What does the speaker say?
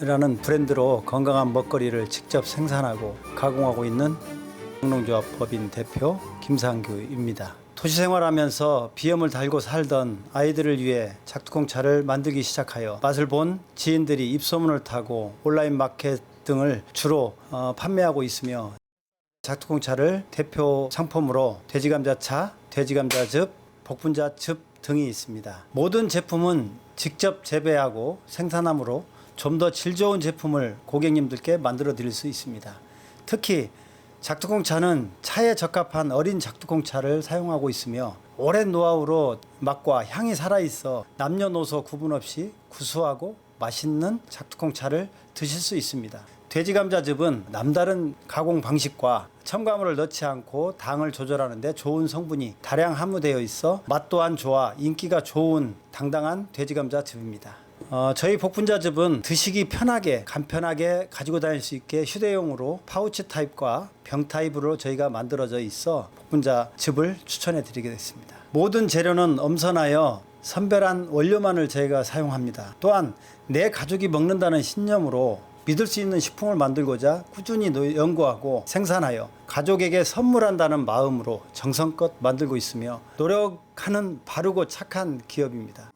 라는 브랜드로 건강한 먹거리를 직접 생산하고 가공하고 있는 농조합 법인 대표 김상규입니다. 도시 생활하면서 비염을 달고 살던 아이들을 위해 작두콩차를 만들기 시작하여 맛을 본 지인들이 입소문을 타고 온라인 마켓 등을 주로 어, 판매하고 있으며 작두콩차를 대표 상품으로 돼지감자차, 돼지감자즙, 복분자즙 등이 있습니다. 모든 제품은 직접 재배하고 생산함으로 좀 더 질 좋은 제품을 고객님들께 만들어 드릴 수 있습니다. 특히 작두콩차는 차에 적합한 어린 작두콩차를 사용하고 있으며 오랜 노하우로 맛과 향이 살아있어 남녀노소 구분 없이 구수하고 맛있는 작두콩차를 드실 수 있습니다. 돼지감자즙은 남다른 가공 방식과 첨가물을 넣지 않고 당을 조절하는데 좋은 성분이 다량 함유되어 있어 맛 또한 좋아 인기가 좋은 당당한 돼지감자즙입니다. 어, 저희 복분자즙은 드시기 편하게 간편하게 가지고 다닐 수 있게 휴대용으로 파우치 타입과 병 타입으로 저희가 만들어져 있어 복분자즙을 추천해 드리게 됐습니다. 모든 재료는 엄선하여 선별한 원료만을 저희가 사용합니다. 또한 내 가족이 먹는다는 신념으로 믿을 수 있는 식품을 만들고자 꾸준히 노- 연구하고 생산하여 가족에게 선물한다는 마음으로 정성껏 만들고 있으며 노력하는 바르고 착한 기업입니다.